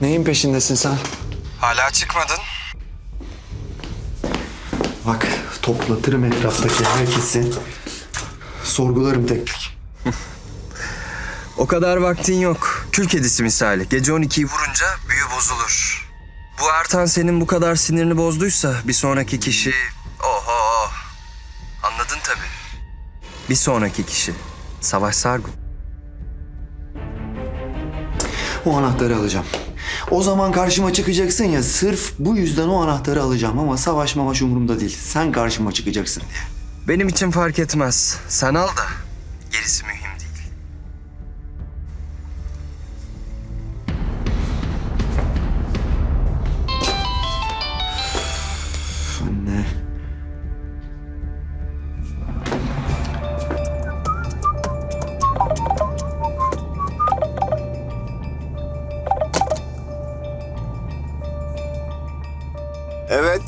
Neyin peşindesin sen? Hala çıkmadın. Bak toplatırım etraftaki herkesi. Sorgularım tek tek. O kadar vaktin yok. Kül kedisi misali. Gece 12'yi vurunca büyü bozulur. Bu Ertan senin bu kadar sinirini bozduysa bir sonraki kişi... Oho. Anladın tabii. Bir sonraki kişi. Savaş Sargun. O anahtarı alacağım. O zaman karşıma çıkacaksın ya sırf bu yüzden o anahtarı alacağım ama savaş mavaş umurumda değil. Sen karşıma çıkacaksın diye. Benim için fark etmez. Sen al da gerisi mühim Evet.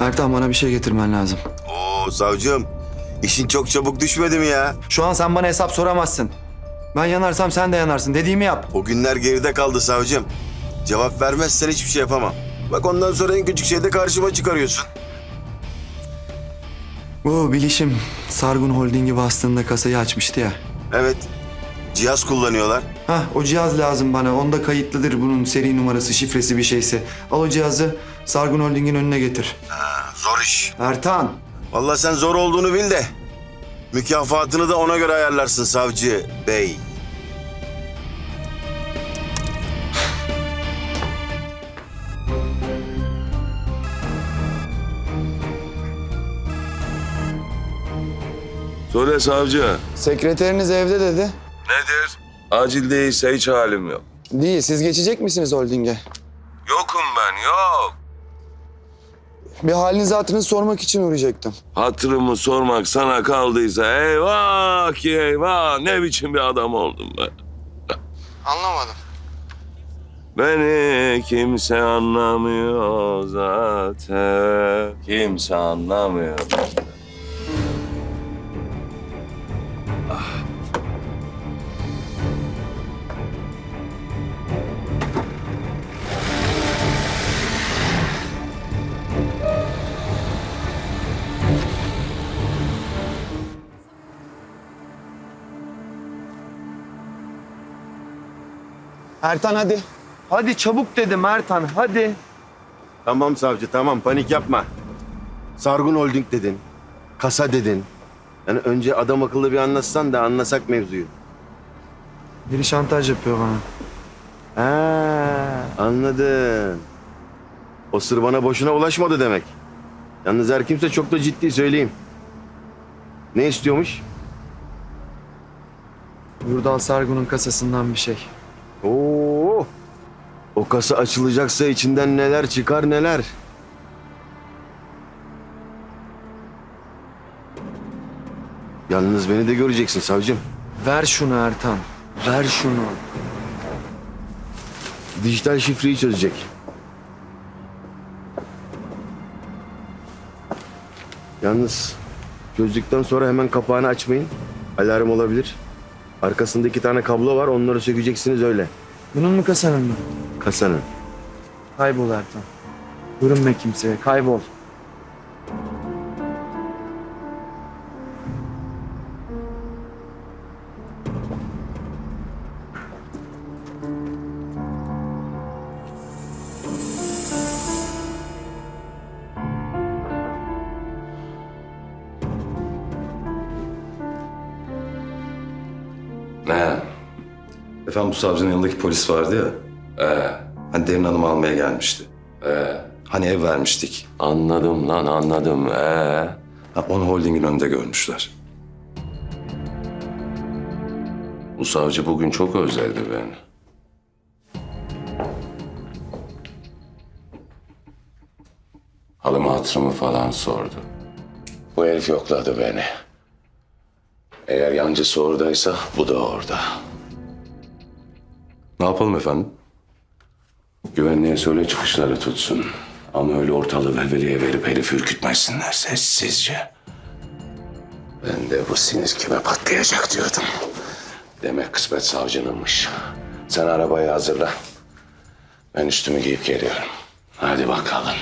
Ertan bana bir şey getirmen lazım. Oo savcım. işin çok çabuk düşmedi mi ya? Şu an sen bana hesap soramazsın. Ben yanarsam sen de yanarsın. Dediğimi yap. O günler geride kaldı savcım. Cevap vermezsen hiçbir şey yapamam. Bak ondan sonra en küçük şeyde karşıma çıkarıyorsun. Bu bilişim Sargun Holding'i bastığında kasayı açmıştı ya. Evet. Cihaz kullanıyorlar. Hah o cihaz lazım bana. Onda kayıtlıdır bunun seri numarası, şifresi bir şeyse. Al o cihazı Sargun Holding'in önüne getir. Ha, zor iş. Ertan. Vallahi sen zor olduğunu bil de. Mükafatını da ona göre ayarlarsın savcı bey. Söyle savcı. Sekreteriniz evde dedi. Nedir? Acil değilse hiç halim yok. Değil. Siz geçecek misiniz holdinge? Yokum ben yok. Bir halinizi hatırınızı sormak için uğrayacaktım. Hatırımı sormak sana kaldıysa eyvah ki eyvah ne biçim bir adam oldum ben. Anlamadım. Beni kimse anlamıyor zaten. Kimse anlamıyor. Ertan hadi. Hadi çabuk dedim Ertan hadi. Tamam savcı tamam panik yapma. Sargun Holding dedin. Kasa dedin. Yani önce adam akıllı bir anlatsan da anlasak mevzuyu. Biri şantaj yapıyor bana. Ha, anladım. O sır bana boşuna ulaşmadı demek. Yalnız her kimse çok da ciddi söyleyeyim. Ne istiyormuş? Yurdal Sargun'un kasasından bir şey. Oo. O kasa açılacaksa içinden neler çıkar neler. Yalnız beni de göreceksin savcım. Ver şunu Ertan. Ver şunu. Dijital şifreyi çözecek. Yalnız çözdükten sonra hemen kapağını açmayın. Alarm olabilir. Arkasında iki tane kablo var. Onları sökeceksiniz öyle. Bunun mu kasanın mı? Kasanın. Kaybol Ertan. Görünme kimseye. Kaybol. Ne? Efendim bu savcının yanındaki polis vardı ya. Ee, hani Derin Hanım'ı almaya gelmişti. Ee, hani ev vermiştik. Anladım lan anladım. Ee? Ha, onu holdingin önünde görmüşler. Bu savcı bugün çok özledi beni. Halımı hatırımı falan sordu. Bu herif yokladı beni. Eğer yancısı oradaysa bu da orada. Ne yapalım efendim? Güvenliğe söyle çıkışları tutsun. Ama öyle ortalığı velveliye verip herifi ürkütmesinler sessizce. Ben de bu sinir kime patlayacak diyordum. Demek kısmet savcınınmış. Sen arabayı hazırla. Ben üstümü giyip geliyorum. Hadi bakalım.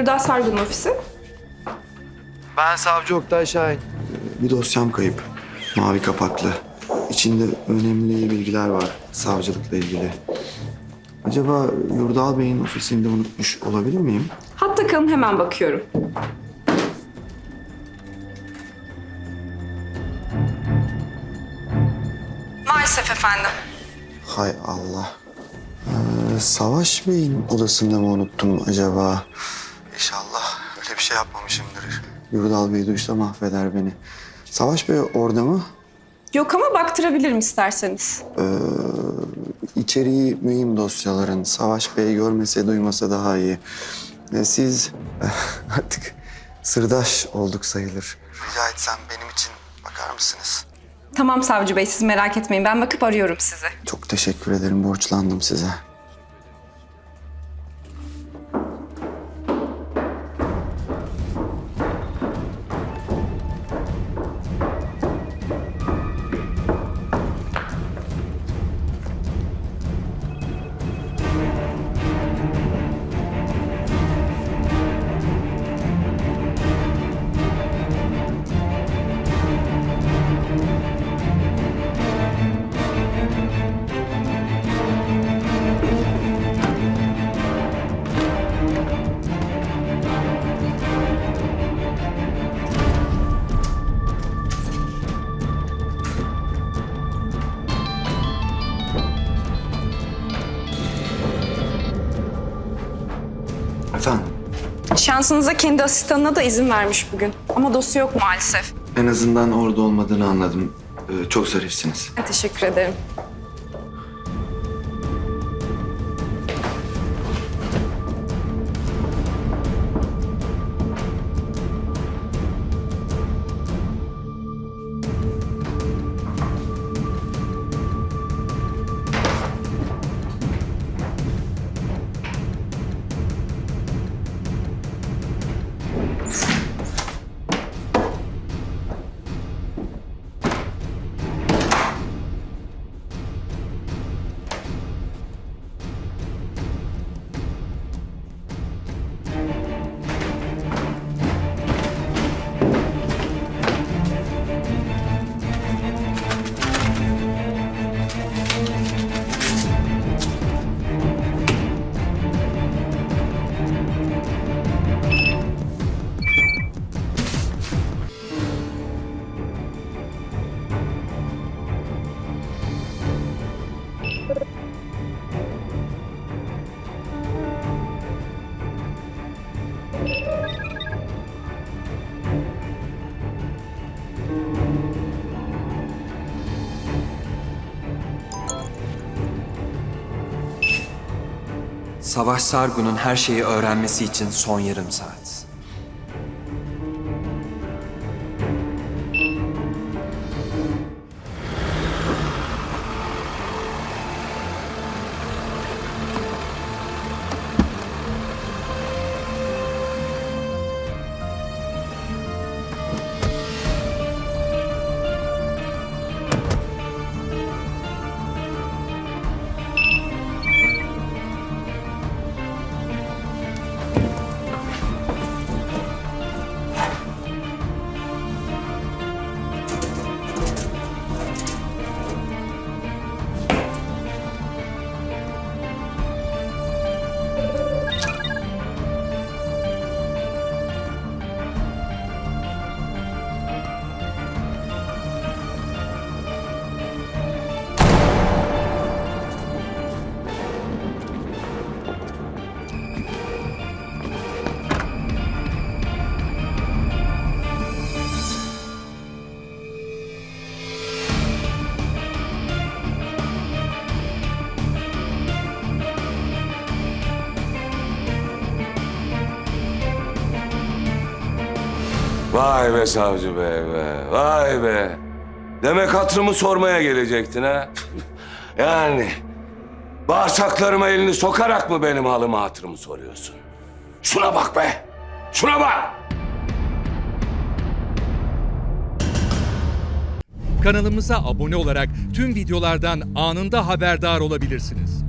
Yurda Sargun ofisi. Ben Savcı Oktay Şahin. Bir dosyam kayıp. Mavi kapaklı. İçinde önemli bilgiler var savcılıkla ilgili. Acaba Yurdal Bey'in ofisinde unutmuş olabilir miyim? Hatta kalın hemen bakıyorum. Maalesef efendim. Hay Allah. Ee, Savaş Bey'in odasında mı unuttum acaba? Şey yapmamışımdır. Yurdal Bey duysa mahveder beni. Savaş Bey orada mı? Yok ama baktırabilirim isterseniz. İçeriği mühim dosyaların. Savaş Bey görmese duymasa daha iyi. Ve siz artık sırdaş olduk sayılır. Rica etsem benim için bakar mısınız? Tamam savcı bey siz merak etmeyin. Ben bakıp arıyorum sizi. Çok teşekkür ederim. Borçlandım size. Şansınıza kendi asistanına da izin vermiş bugün. Ama dosya yok maalesef. En azından orada olmadığını anladım. Ee, çok zarifsiniz. Teşekkür ederim. Savaş Sargun'un her şeyi öğrenmesi için son yarım saat. Vay be savcı bey be, vay be. Demek hatırımı sormaya gelecektin ha? yani bağırsaklarıma elini sokarak mı benim halımı hatırımı soruyorsun? Şuna bak be, şuna bak. Kanalımıza abone olarak tüm videolardan anında haberdar olabilirsiniz.